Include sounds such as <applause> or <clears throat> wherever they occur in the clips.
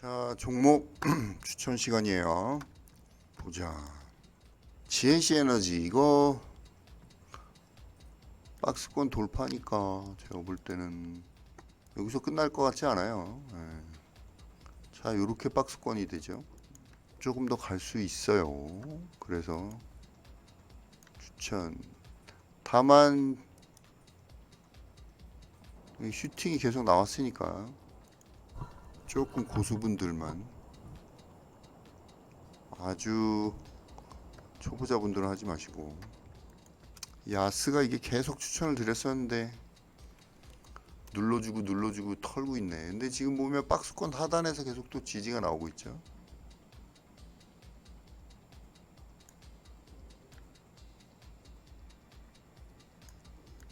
자, 종목 <clears throat> 추천 시간이에요. 보자. GNC 에너지 이거 박스권 돌파니까 제가 볼 때는 여기서 끝날 것 같지 않아요. 예. 자, 이렇게 박스권이 되죠. 조금 더 갈 수 있어요. 그래서 추천. 다만 이 슈팅이 계속 나왔으니까 조금 고수분들만 아주 초보자분들은 하지 마시고. 야스가 이게 계속 추천을 드렸었는데 눌러주고 눌러주고 털고 있네. 근데 지금 보면 박스권 하단에서 계속 또 지지가 나오고 있죠.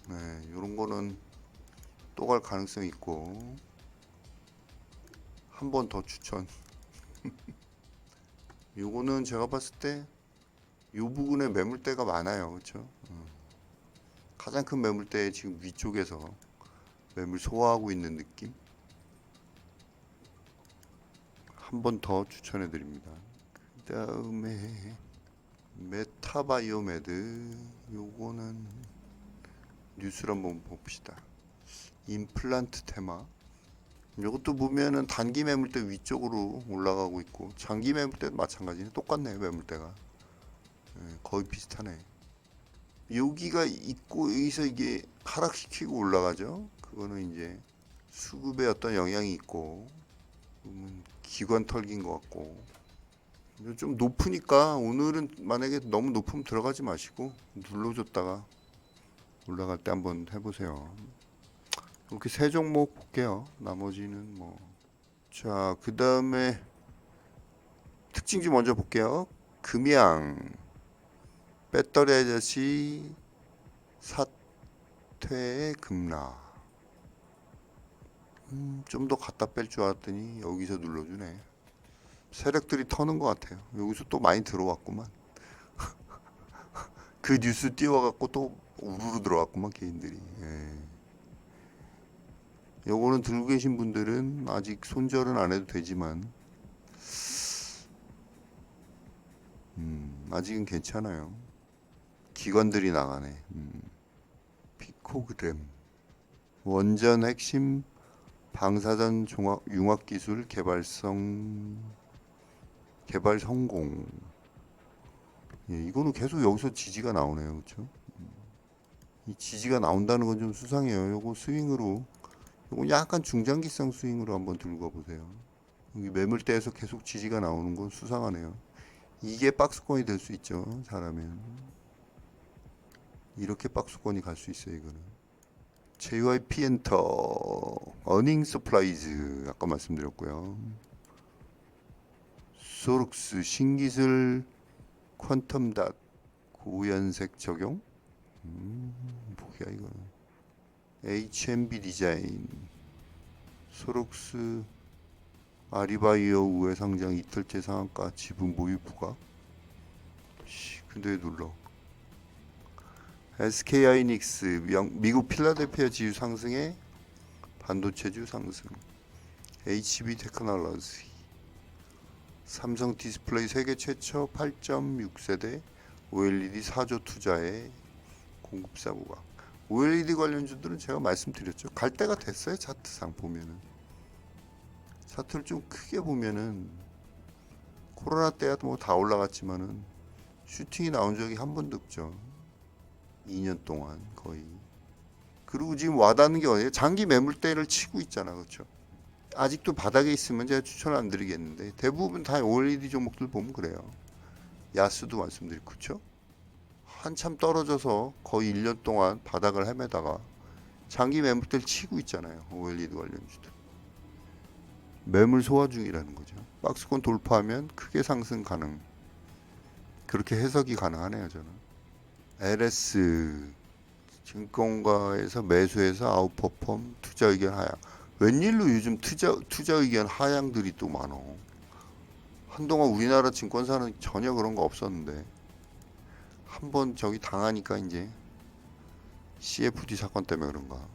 네 요런 거는 또 갈 가능성이 있고 한 번 더 추천. <laughs> 요거는 제가 봤을 때 요 부분에 매물대가 많아요. 그렇죠? 가장 큰 매물대 지금 위쪽에서 매물 소화하고 있는 느낌. 한 번 더 추천해 드립니다. 그다음에 메타바이오메드 요거는 뉴스를 한번 봅시다. 임플란트 테마 이것도 보면은 단기 매물대 위쪽으로 올라가고 있고 장기 매물대도 마찬가지네. 똑같네요 매물대가. 예, 거의 비슷하네. 여기가 있고 여기서 이게 하락시키고 올라가죠? 그거는 이제 수급에 어떤 영향이 있고 음, 기관 털기인 것 같고. 좀 높으니까 오늘은 만약에 너무 높으면 들어가지 마시고 눌러줬다가 올라갈 때 한번 해보세요 이렇게 세 종목 볼게요. 나머지는 뭐. 자, 그 다음에 특징주 먼저 볼게요. 금양, 배터리 아저씨, 사퇴 급라. 음, 좀 더 갖다 뺄 줄 알았더니 여기서 눌러주네. 세력들이 터는 것 같아요. 여기서 또 많이 들어왔구만. <laughs> 그 뉴스 띄워갖고 또 우르르 들어왔구만 개인들이. 예. 요거는 들고 계신 분들은 아직 손절은 안 해도 되지만 음, 아직은 괜찮아요. 기관들이 나가네. 음. 피코그램 원전 핵심 방사선 종합 융합 기술 개발성 개발 성공. 예, 이거는 계속 여기서 지지가 나오네요, 그렇죠? 이 지지가 나온다는 건 좀 수상해요. 요거 스윙으로 약간 중장기성 스윙으로 한번 들고 보세요. 여기 매물대에서 계속 지지가 나오는 건 수상하네요. 이게 박스권이 될 수 있죠. 잘하면 이렇게 박스권이 갈 수 있어요. 이거는 JYP 엔터 어닝 서프라이즈 아까 말씀드렸고요. 소룩스 신기술 퀀텀 닷 고연색 적용 음, 뭐야 이거는 HMB 디자인 소록스 아리바이어 우회 상장 이틀째 상한가 지분 부과 씨 근데 왜 눌러? SK하이닉스 미국 필라델피아 지유 상승에 반도체주 상승. HB 테크놀로지. 삼성 디스플레이 세계 최초 8.6세대 OLED 4조 투자에 공급사 부각 OLED 관련주들은 제가 말씀드렸죠. 갈 때가 됐어요. 차트상 보면은. 차트를 좀 크게 보면은 코로나 때야 뭐다 올라갔지만은 슈팅이 나온 적이 한 번도 없죠. 2년 동안 거의. 그리고 지금 와닿는 게 어디예요? 장기 매물대를 치고 있잖아. 그렇죠? 아직도 바닥에 있으면 제가 추천을 안 드리겠는데 대부분 다 OLED 종목들 보면 그래요. 야스도 말씀드리고 그렇죠? 한참 떨어져서 거의 1년 동안 바닥을 헤매다가 장기 매물대를 치고 있잖아요. OLED 관련주들. 매물 소화 중이라는 거죠. 박스권 돌파하면 크게 상승 가능. 그렇게 해석이 가능하네요, 저는. LS 증권가에서 매수해서 아웃퍼폼 투자 의견 하향. 웬일로 요즘 투자 투자 의견 하향들이 또 많어. 한동안 우리나라 증권사는 전혀 그런 거 없었는데 한 번 저기 당하니까 이제 CFD 사건 때문에 그런가.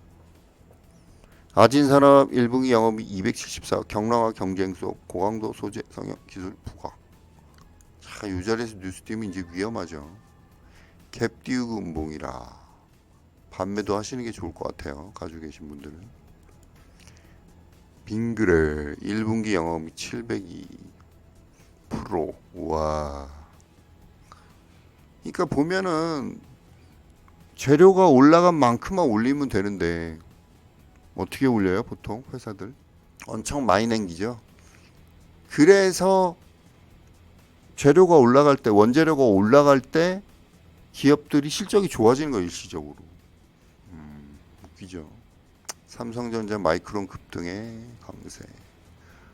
아진산업 1분기 영업이 274 경량화 경쟁 수업 고강도 소재 성형 기술 부각 자, 이 자리에서 뉴스 띄면 이제 위험하죠. 갭 띄우고 음봉이라 판매도 하시는 게 좋을 것 같아요 가지고 계신 분들은. 빙그레 1분기 영업이 702 프로. 와 그러니까 보면은 재료가 올라간 만큼만 올리면 되는데 어떻게 올려요 보통 회사들? 엄청 많이 남기죠. 그래서 재료가 올라갈 때 원재료가 올라갈 때 기업들이 실적이 좋아지는 거예요 일시적으로. 음, 웃기죠. 삼성전자 마이크론 급등의 강세.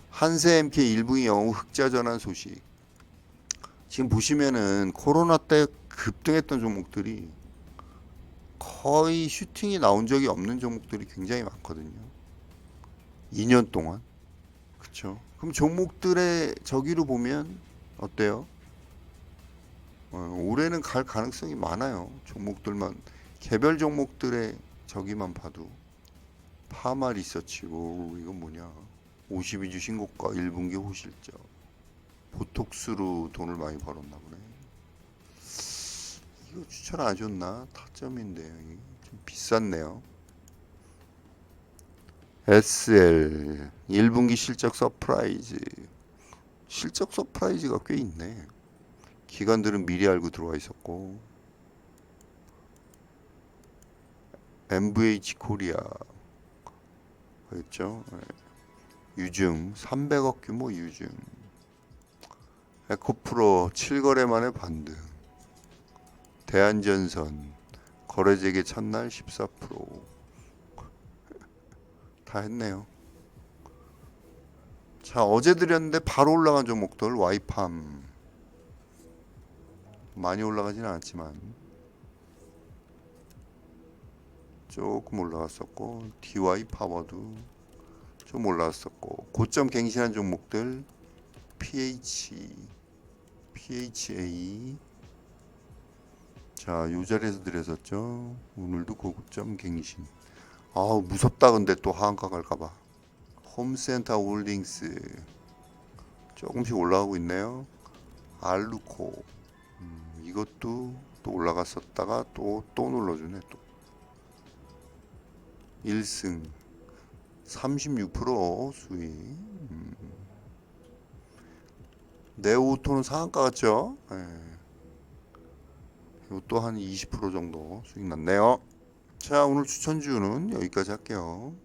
한세 MK 1분기 영업 흑자 전환 소식 지금 보시면은 코로나 때 급등했던 종목들이 거의 슈팅이 나온 적이 없는 종목들이 굉장히 많거든요. 2년 동안. 그쵸? 그럼 종목들의 저기로 보면 어때요? 어, 올해는 갈 가능성이 많아요. 종목들만 개별 종목들의 저기만 봐도 파마 리서치고 이건 뭐냐? 52주 신고가 1분기 호실적 보톡스로 돈을 많이 벌었나 보네. 이거 추천 안 줬나? 타점인데 좀 비쌌네요. SL 1분기 실적 서프라이즈 실적 서프라이즈가 꽤 있네. 기관들은 미리 알고 들어와 있었고 MVH 코리아 그랬죠. 네. 유증 300억 규모 유증 에코프로 7거래 만에 반등. 대한전선 거래 재개 첫날 14%다 <laughs> 했네요. 자 어제 드렸는데 바로 올라간 종목들 와이팜. 많이 올라가진 않았지만. 조금 올라갔었고 DY 파워도 좀 올라갔었고 고점 갱신한 종목들 PH PHA 자, 요 자리에서 드렸었죠. 오늘도 고점 갱신. 아우, 무섭다 근데 또 하한가 갈까 봐. 홈센터 홀딩스 조금씩 올라가고 있네요. 알루코 음, 이것도 또 올라갔었다가 또또 눌러주네 또. 1승 36% 수익. 음. 네오토는 상한가 같죠? 예. 이것도 한 20% 정도 수익 났네요. 자, 오늘 추천주는 여기까지 할게요.